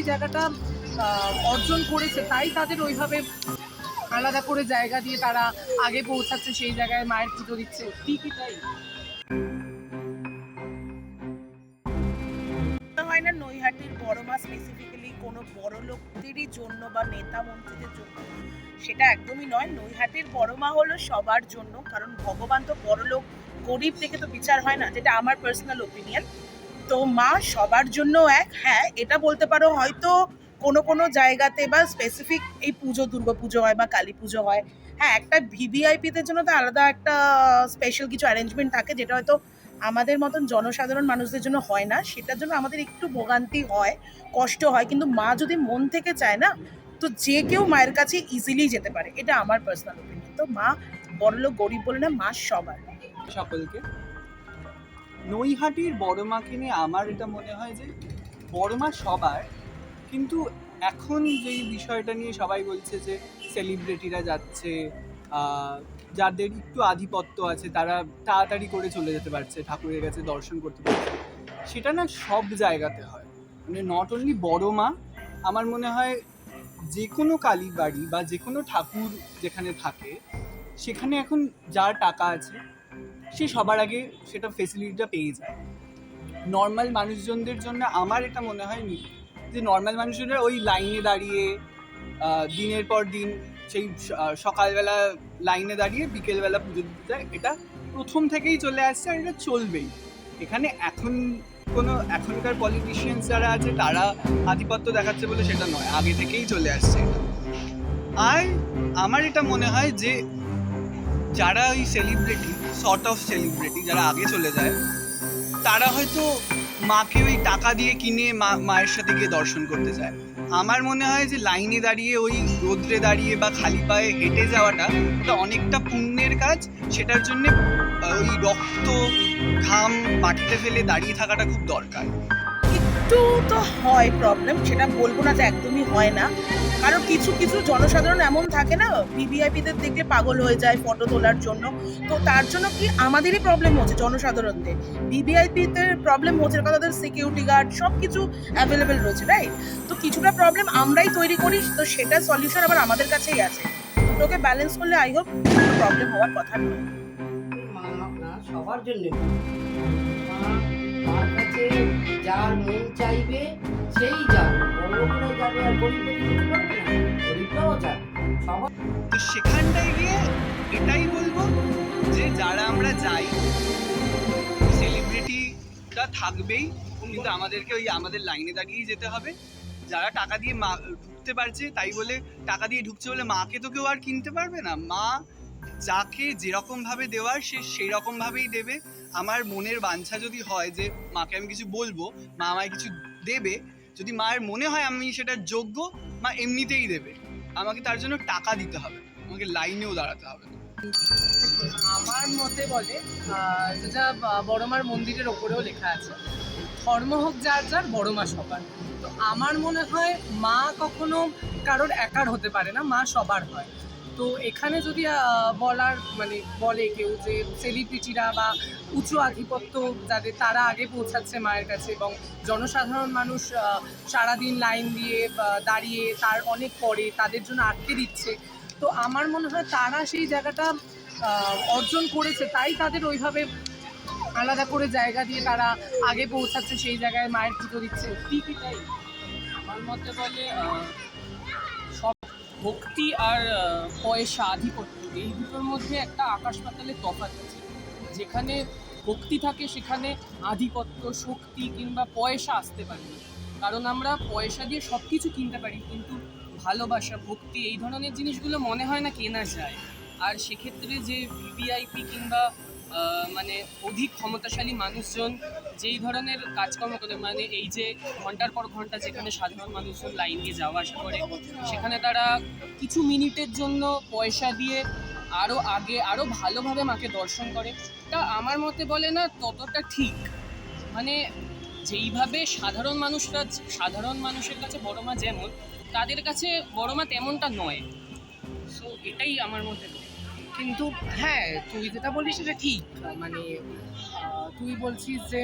সেই জায়গাটা অর্জন করেছে। তাই তাদের ওইভাবে আলাদা করে জায়গা দিয়ে তারা আগে পৌঁছাচ্ছে, সেই জায়গায় মায়ের পুজো দিচ্ছে। ঠিকই তাই? হয় না নৈহাটির বড় মা স্পেসিফিক্যালি কোনো বড় লোকদেরই জন্য বা নেতা মন্ত্রীদের জন্য সেটা একদমই নয়। নৈহাটির বড় মা হলো সবার জন্য, কারণ ভগবান তো বড় লোক গরিব থেকে তো বিচার হয় না, যেটা আমার পার্সোনাল ওপিনিয়ন তো মা সবার জন্য এক। হ্যাঁ এটা বলতে পারো হয়তো কোনো কোনো জায়গাতে বা স্পেসিফিক এই পুজো, দুর্গা পুজো হয় বা কালী পুজো হয়। হ্যাঁ একটা ভিভিআইপিদের জন্য তো আলাদা একটা স্পেশাল কিছু অ্যারেঞ্জমেন্ট থাকে যেটা হয়তো আমাদের মতন জনসাধারণ মানুষদের জন্য হয় না। সেটার জন্য আমাদের একটু ভোগান্তি হয়, কষ্ট হয়। কিন্তু মা যদি মন থেকে চায় না, তো যে কেউ মায়ের কাছে ইজিলি যেতে পারে। এটা আমার পার্সোনাল ওপিনিয়ন তো মা বড়লোক গরিব বলে না, মা সবার। সকলকে। নৈহাটির বড় মাকে নিয়ে আমার এটা মনে হয় যে বড় মা সবার, কিন্তু এখন যেই বিষয়টা নিয়ে সবাই বলছে যে সেলিব্রিটিরা যাচ্ছে যাদের একটু আধিপত্য আছে, তারা তাড়াতাড়ি করে চলে যেতে পারছে, ঠাকুরের কাছে দর্শন করতে পারছে, সেটা না সব জায়গাতে হয়। মানে নট অনলি বড় মা আমার মনে হয় যে কোনো কালী বাড়ি বা যে কোনো ঠাকুর যেখানে থাকে, সেখানে এখন যার টাকা আছে সে সবার আগে সেটা ফেসিলিটিটা পেয়ে যায়। নর্মাল মানুষজনদের জন্য আমার এটা মনে হয় যে নর্মাল মানুষজনরা ওই লাইনে দাঁড়িয়ে দিনের পর দিন সেই সকালবেলা লাইনে দাঁড়িয়ে বিকেলবেলা পুজো দিতে যায়। এটা প্রথম থেকেই চলে আসছে আর এটা চলবেই। এখানে এখন কোনো এখনকার পলিটিশিয়ানস যারা আছে তারা আধিপত্য দেখাচ্ছে বলে সেটা নয়, আগে থেকেই চলে আসছে আর আমার এটা মনে হয় যে যারা ওই সেলিব্রিটি সর্ট অফ সেলিব্রিটি যারা আগে চলে যায়, তারা হয়তো মাকে ওই টাকা দিয়ে কিনে মা, মায়ের সাথে গিয়ে দর্শন করতে যায় আমার মনে হয় যে লাইনে দাঁড়িয়ে, ওই রোদ্রে দাঁড়িয়ে বা খালি পায়ে হেঁটে যাওয়াটা ওটা অনেকটা পুণ্যের কাজ। সেটার জন্য ওই রক্ত, ঘাম মাটিতে ফেলে দাঁড়িয়ে থাকাটা খুব দরকার। একটু তো হয় প্রবলেম সেটা বলব না যে একদমই হয় না। কারণ কিছু কিছু জনসাধারণ এমন থাকে না ভিভিআইপিদের দেখলে পাগল হয়ে যায় ফটো তোলার জন্য। তো তার জন্য কি আমাদেরই প্রবলেম হচ্ছে জনসাধারণদের? ভিভিআইপিতে প্রবলেম হচ্ছে কারণ তাদের সিকিউরিটি গার্ড সব কিছু অ্যাভেলেবেল রয়েছে রাইট তো কিছুটা প্রবলেম আমরাই তৈরি করি, তো সেটা সলিউশন আবার আমাদের কাছেই আছে। দুটোকে ব্যালেন্স করলে আই হোপ কোনো প্রবলেম হওয়ার কথা নয়। সবার জন্য। যার মন চাইবে, সেই যাবে যাবে আর গরিব সেখানটায় গিয়ে এটাই বলব যে যারা আমরা যাই সেলিব্রিটিটা থাকবেই, কিন্তু আমাদেরকে ওই আমাদের লাইনে দাঁড়িয়েই যেতে হবে। যারা টাকা দিয়ে মা, ঢুকতে পারছে, তাই বলে টাকা দিয়ে ঢুকছে বলে মাকে তো কেউ আর কিনতে পারবে না। মা যাকে যেরকমভাবে দেওয়ার, সে সেই রকম ভাবেই দেবে। আমার মনের বাঞ্ছা যদি হয় যে মাকে আমি কিছু বলব, মা আমায় কিছু দেবে, যদি মায়ের মনে হয় আমি সেটা যোগ্য, মা এমনিতেই দেবে। আমাকে তার জন্য টাকা দিতে হবে। আমাকে লাইনেও দাঁড়াতে হবে। আমার মতে বলে যেটা বড়মার মন্দিরের ওপরেও লেখা আছে, ধর্ম হোক যার যার, বড় মা সবার। তো আমার মনে হয় মা কখনো কারোর একার হতে পারে না, মা সবার হয়। তো এখানে যদি বলার মানে বলে কেউ যে সেলিব্রিটিরা বা উঁচু আধিপত্য যাদের, তারা আগে পৌঁছাচ্ছে মায়ের কাছে এবং জনসাধারণ মানুষ সারাদিন লাইন দিয়ে দাঁড়িয়ে তার অনেক পরে তাদের জন্য আটকে দিচ্ছে। তো আমার মনে হয় তারা সেই জায়গাটা অর্জন করেছে। তাই তাদের ওইভাবে আলাদা করে জায়গা দিয়ে তারা আগে পৌঁছাচ্ছে, সেই জায়গায় মায়ের পুজো দিচ্ছে। ঠিকই তাই আমার মতে বলে সব ভক্তি আর পয়সা আধিপত্য, এই দুটোর মধ্যে একটা আকাশ পাতালের তফাৎ আছে। যেখানে ভক্তি থাকে, সেখানে আধিপত্য, শক্তি কিংবা পয়সা আসতে পারে না। কারণ আমরা পয়সা দিয়ে সব কিছু কিনতে পারি, কিন্তু ভালোবাসা, ভক্তি, এই ধরনের জিনিসগুলো মনে হয় না কেনা যায়। আর সেক্ষেত্রে যে ভিভিআইপি কিংবা মানে অধিক ক্ষমতাশালী মানুষজন যেই ধরনের কাজকর্ম করে মানে এই যে ঘণ্টার পর ঘণ্টা যেখানে সাধারণ মানুষজন লাইন দিয়ে যাওয়া আসা করে, সেখানে তারা কিছু মিনিটের জন্য পয়সা দিয়ে আরও আগে আরও ভালোভাবে মাকে দর্শন করে। তা আমার মতে বলে না, ততটা ঠিক। মানে যেইভাবে সাধারণ মানুষরা, সাধারণ মানুষের কাছে বড় মা যেমন, তাদের কাছে বড় মা তেমনটা নয়। সো এটাই আমার মতে। কিন্তু হ্যাঁ তুই যেটা বলিস সেটা ঠিক। মানে তুই বলছিস যে